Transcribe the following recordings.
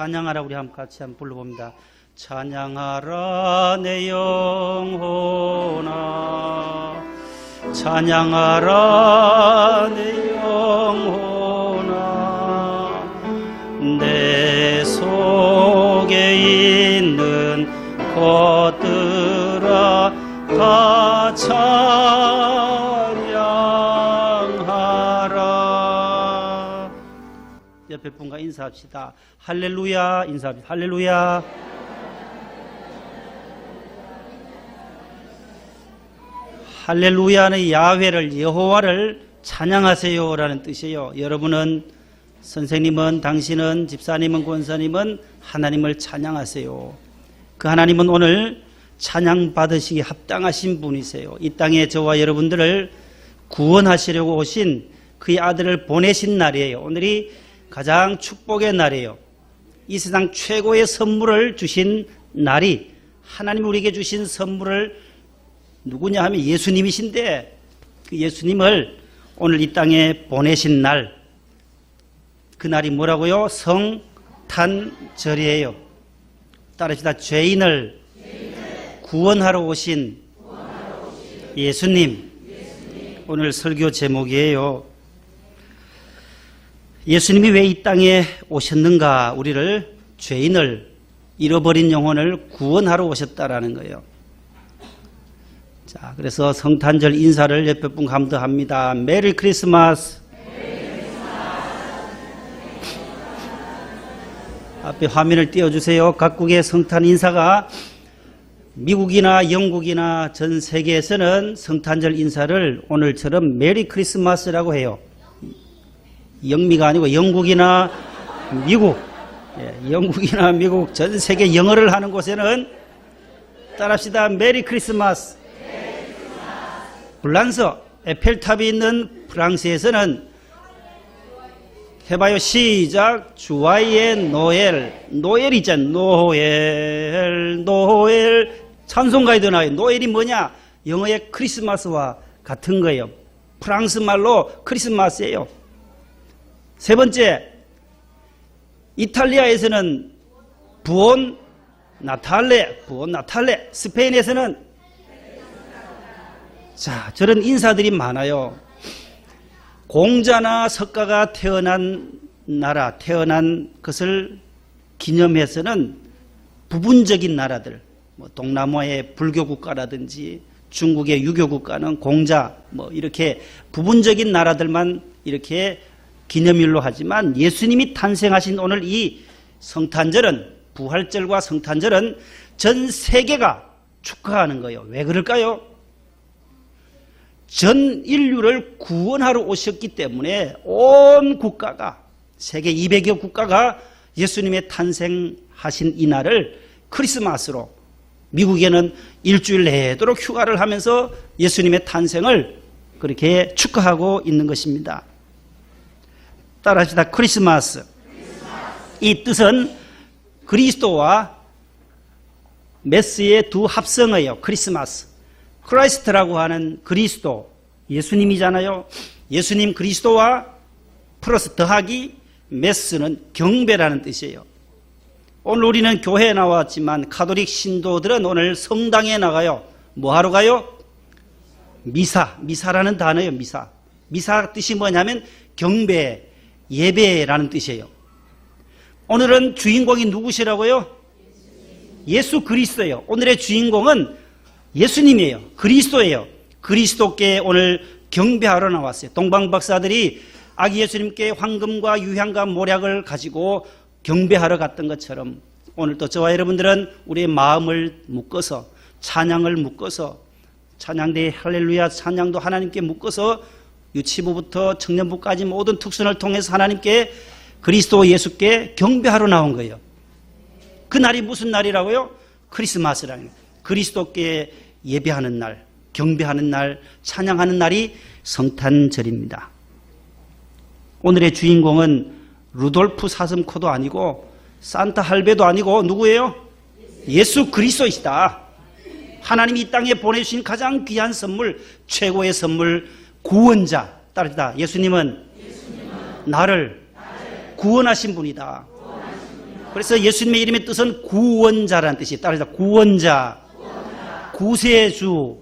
찬양하라 우리 한번 같이 한번 불러봅니다. 찬양하라 내 영혼아 찬양하라 내 영혼아 내 속에 있는 것들아 다 찬양 옆에 분과 인사합시다 할렐루야 인사합시다 할렐루야 할렐루야는 야훼를 여호와를 찬양하세요라는 뜻이에요. 여러분은 선생님은 당신은 집사님은 권사님은 하나님을 찬양하세요. 그 하나님은 오늘 찬양 받으시기 합당하신 분이세요. 이 땅에 저와 여러분들을 구원하시려고 오신 그의 아들을 보내신 날이에요. 오늘이 가장 축복의 날이에요. 이 세상 최고의 선물을 주신 날이 하나님 우리에게 주신 선물을 누구냐 하면 예수님이신데 그 예수님을 오늘 이 땅에 보내신 날 그 날이 뭐라고요? 성탄절이에요. 따라합시다. 죄인을 구원하러 오신 예수님. 오늘 설교 제목이에요. 예수님이 왜 이 땅에 오셨는가? 우리를 죄인을 잃어버린 영혼을 구원하러 오셨다라는 거예요. 자, 그래서 성탄절 인사를 옆에 분 감도합니다. 메리 크리스마스. 앞에 화면을 띄워주세요. 각국의 성탄 인사가 미국이나 영국이나 전 세계에서는 성탄절 인사를 오늘처럼 메리 크리스마스라고 해요. 영미가 아니고 영국이나 미국, 예, 영국이나 미국 전 세계 영어를 하는 곳에는 따라합시다. 메리 크리스마스. 불란서 에펠탑이 있는 프랑스에서는 해봐요. 시작. 주와이의 노엘. 노엘 있잖아. 노엘 노엘. 찬송가에도 나와요. 노엘이 뭐냐? 영어의 크리스마스와 같은 거예요. 프랑스 말로 크리스마스예요 세 번째 이탈리아에서는 부온 나탈레 부온 나탈레 스페인에서는 자, 저런 인사들이 많아요. 공자나 석가가 태어난 나라, 태어난 것을 기념해서는 부분적인 나라들, 뭐 동남아의 불교 국가라든지 중국의 유교 국가는 공자, 뭐 이렇게 부분적인 나라들만 이렇게 기념일로 하지만 예수님이 탄생하신 오늘 이 성탄절은 부활절과 성탄절은 전 세계가 축하하는 거예요. 왜 그럴까요? 전 인류를 구원하러 오셨기 때문에 온 국가가 세계 200여 국가가 예수님의 탄생하신 이날을 크리스마스로 미국에는 일주일 내도록 휴가를 하면서 예수님의 탄생을 그렇게 축하하고 있는 것입니다. 따라합시다. 크리스마스. 이 뜻은 그리스도와 메스의 두 합성어예요. 크리스마스. 크라이스트라고 하는 그리스도 예수님이잖아요. 예수님 그리스도와 플러스 더하기 메스는 경배라는 뜻이에요. 오늘 우리는 교회에 나왔지만 카톨릭 신도들은 오늘 성당에 나가요. 뭐 하러 가요? 미사, 미사라는 단어예요. 미사. 미사 뜻이 뭐냐면 경배, 예배라는 뜻이에요. 오늘은 주인공이 누구시라고요? 예수 그리스도예요. 오늘의 주인공은 예수님이에요. 그리스도예요. 그리스도께 오늘 경배하러 나왔어요. 동방 박사들이 아기 예수님께 황금과 유향과 모략을 가지고 경배하러 갔던 것처럼 오늘 또 저와 여러분들은 우리의 마음을 묶어서 찬양을 묶어서 찬양대 할렐루야 찬양도 하나님께 묶어서 유치부부터 청년부까지 모든 특순을 통해서 하나님께 그리스도 예수께 경배하러 나온 거예요. 그 날이 무슨 날이라고요? 크리스마스라는 거예요. 그리스도께 예배하는 날, 경배하는 날, 찬양하는 날이 성탄절입니다. 오늘의 주인공은 루돌프 사슴코도 아니고 산타 할배도 아니고 누구예요? 예수 그리스도이시다. 하나님이 이 땅에 보내주신 가장 귀한 선물, 최고의 선물, 구원자. 따르다. 예수님은, 나를, 구원하신 분이다. 그래서 예수님의 이름의 뜻은 구원자라는 뜻이에요. 따라서 구원자, 구세주라는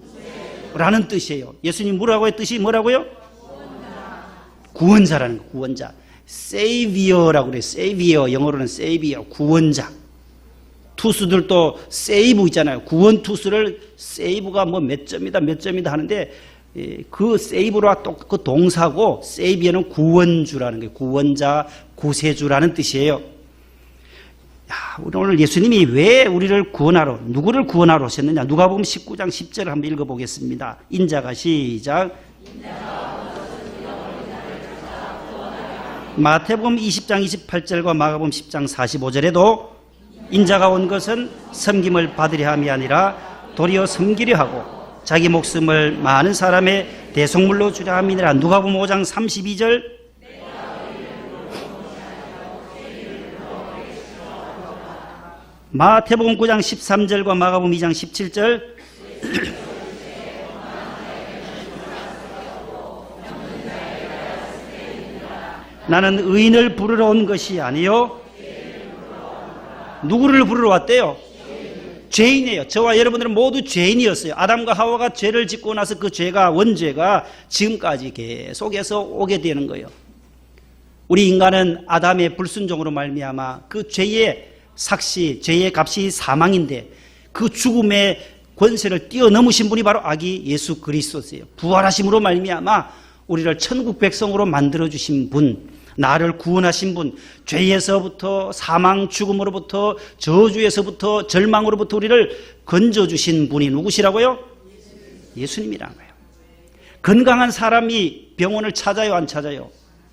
뜻이에요. 예수님 뭐라고요? 뜻이 뭐라고요? 구원자라는 거, 구원자. 세이비어라고 그래요. 세이비어. 영어로는 세이비어. 구원자. 투수들도 세이브 있잖아요. 구원 투수를 세이브가 뭐 몇 점이다 몇 점이다 하는데 예, 그 세이브와 또그 동사고 세이비어는 구원주라는 거예요. 구원자, 구세주라는 뜻이에요. 야, 오늘 예수님이 왜 우리를 구원하러 누구를 구원하러 오셨느냐? 누가복음 19장 10절을 한번 읽어 보겠습니다. 인자가 시작 마태복음 20장 28절과 마가복음 10장 45절에도 인자가 온 것은 섬김을 받으려 함이 아니라 도리어 섬기려 하고 자기 목숨을 많은 사람의 대속물로 주려 함이니라. 누가복음 5장 32절. 마태복음 9장 13절과 마가복음 2장 17절. 나는 의인을 부르러 온 것이 아니요. 누구를 부르러 왔대요? 죄인이에요. 저와 여러분들은 모두 죄인이었어요. 아담과 하와가 죄를 짓고 나서 그 죄가 원죄가 지금까지 계속해서 오게 되는 거예요. 우리 인간은 아담의 불순종으로 말미암아 그 죄의 삭시, 죄의 값이 사망인데 그 죽음의 권세를 뛰어넘으신 분이 바로 아기 예수 그리스도세요. 부활하심으로 말미암아 우리를 천국 백성으로 만들어 주신 분, 나를 구원하신 분, 죄에서부터 사망 죽음으로부터 저주에서부터 절망으로부터 우리를 건져 주신 분이 누구시라고요? 예수님이란 거예요. 건강한 사람이 병원을 찾아요, 안 찾아요?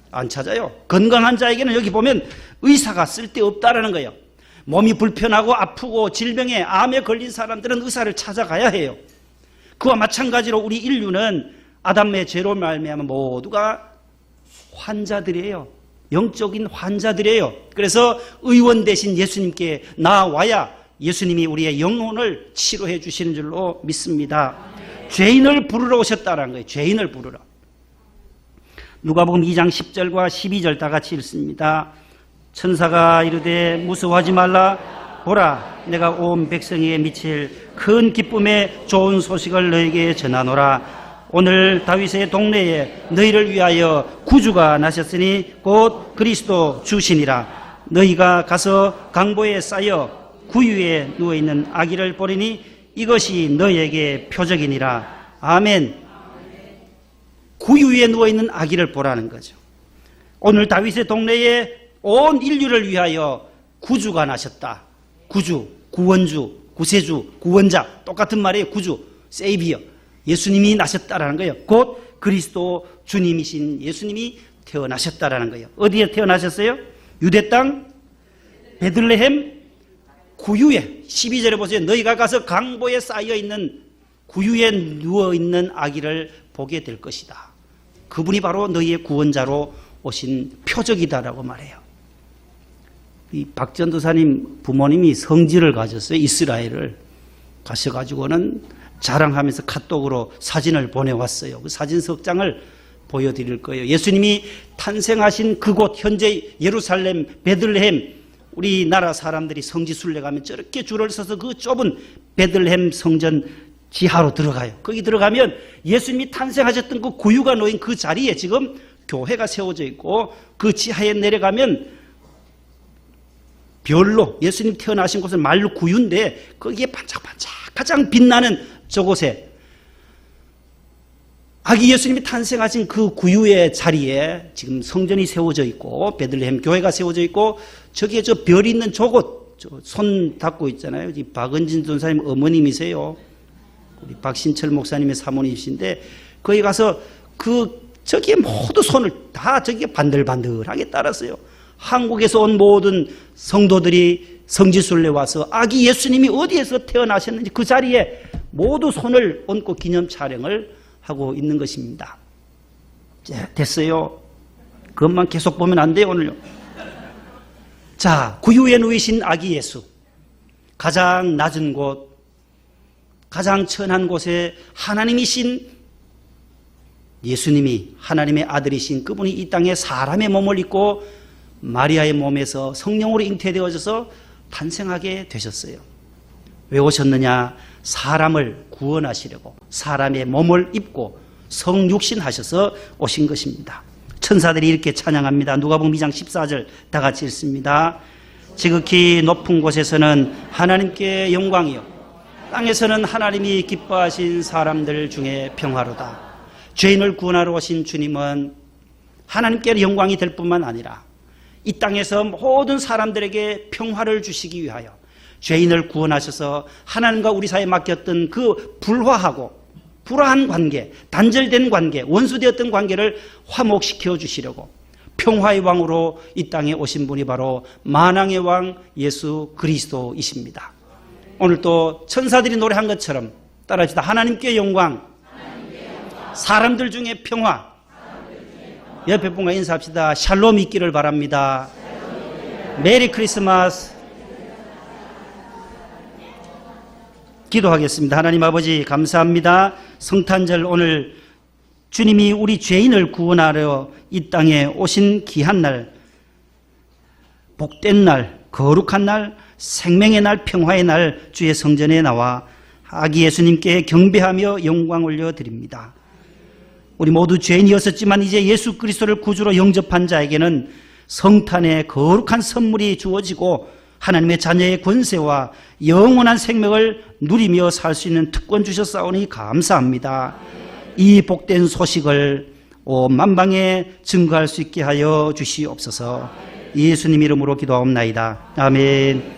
안 찾아요. 건강한 자에게는 여기 보면 의사가 쓸데없다라는 거예요. 몸이 불편하고 아프고 질병에 암에 걸린 사람들은 의사를 찾아가야 해요. 그와 마찬가지로 우리 인류는 아담의 죄로 말미암아 모두가 환자들이에요. 영적인 환자들이에요. 그래서 의원 대신 예수님께 나와야 예수님이 우리의 영혼을 치료해 주시는 줄로 믿습니다. 죄인을 부르러 오셨다는 거예요. 죄인을 부르러. 누가복음 2장 10절과 12절 다 같이 읽습니다. 천사가 이르되 무서워하지 말라 보라 내가 온 백성에게 미칠 큰 기쁨의 좋은 소식을 너에게 전하노라 오늘 다윗의 동네에 너희를 위하여 구주가 나셨으니 곧 그리스도 주시니라. 너희가 가서 강보에 쌓여 구유에 누워 있는 아기를 보리니 이것이 너희에게 표적이니라. 아멘. 구유에 누워 있는 아기를 보라는 거죠. 오늘 다윗의 동네에 온 인류를 위하여 구주가 나셨다. 구주 구원주 구세주 구원자 똑같은 말이에요. 구주 세이비어 예수님이 나셨다라는 거예요. 곧 그리스도 주님이신 예수님이 태어나셨다라는 거예요. 어디에 태어나셨어요? 유대 땅 베들레헴 구유에 12절에 보세요. 너희가 가서 강보에 쌓여 있는 구유에 누워 있는 아기를 보게 될 것이다. 그분이 바로 너희의 구원자로 오신 표적이다라고 말해요. 이 박전도사님 부모님이 성지를 가졌어요. 이스라엘을 가셔 가지고는 자랑하면서 카톡으로 사진을 보내왔어요. 그 사진 석 장을 보여드릴 거예요. 예수님이 탄생하신 그곳 현재 예루살렘 베들레헴 우리나라 사람들이 성지 순례 가면 저렇게 줄을 서서 그 좁은 베들레헴 성전 지하로 들어가요. 거기 들어가면 예수님이 탄생하셨던 그 구유가 놓인 그 자리에 지금 교회가 세워져 있고 그 지하에 내려가면 별로 예수님 태어나신 곳은 말로 구유인데 거기에 반짝반짝 가장 빛나는 저곳에 아기 예수님이 탄생하신 그 구유의 자리에 지금 성전이 세워져 있고 베들레헴 교회가 세워져 있고 저기에 저 별이 있는 저곳 손 닫고 있잖아요. 이 박은진 전사님 어머님이세요. 우리 박신철 목사님의 사모님이신데 거기 가서 그 저기에 모두 손을 다 저기에 반들반들하게 따랐어요. 한국에서 온 모든 성도들이 성지순례 와서 아기 예수님이 어디에서 태어나셨는지 그 자리에 모두 손을 얹고 기념 촬영을 하고 있는 것입니다. 자, 됐어요. 그것만 계속 보면 안 돼요, 오늘요. 자, 구유에 누이신 아기 예수. 가장 낮은 곳, 가장 천한 곳에 하나님이신 예수님이 하나님의 아들이신 그분이 이 땅에 사람의 몸을 입고 마리아의 몸에서 성령으로 잉태되어져서 탄생하게 되셨어요. 왜 오셨느냐? 사람을 구원하시려고 사람의 몸을 입고 성육신하셔서 오신 것입니다. 천사들이 이렇게 찬양합니다. 누가복음 2장 14절 다 같이 읽습니다. 지극히 높은 곳에서는 하나님께 영광이요 땅에서는 하나님이 기뻐하신 사람들 중에 평화로다. 죄인을 구원하러 오신 주님은 하나님께 영광이 될 뿐만 아니라 이 땅에서 모든 사람들에게 평화를 주시기 위하여 죄인을 구원하셔서 하나님과 우리 사이에 맡겼던 그 불화하고 불화한 관계, 단절된 관계, 원수되었던 관계를 화목시켜 주시려고 평화의 왕으로 이 땅에 오신 분이 바로 만왕의 왕 예수 그리스도이십니다. 오늘 또 천사들이 노래한 것처럼 따라합시다. 하나님께 영광, 사람들 중에 평화, 옆에 분과 인사합시다. 샬롬 있기를 바랍니다. 메리 크리스마스. 기도하겠습니다. 하나님 아버지 감사합니다. 성탄절 오늘 주님이 우리 죄인을 구원하려 이 땅에 오신 귀한 날, 복된 날, 거룩한 날, 생명의 날, 평화의 날 주의 성전에 나와 아기 예수님께 경배하며 영광 올려 드립니다. 우리 모두 죄인이었었지만 이제 예수 그리스도를 구주로 영접한 자에게는 성탄의 거룩한 선물이 주어지고 하나님의 자녀의 권세와 영원한 생명을 누리며 살 수 있는 특권 주셨사오니 감사합니다. 이 복된 소식을 온 만방에 증거할 수 있게 하여 주시옵소서. 예수님 이름으로 기도하옵나이다. 아멘.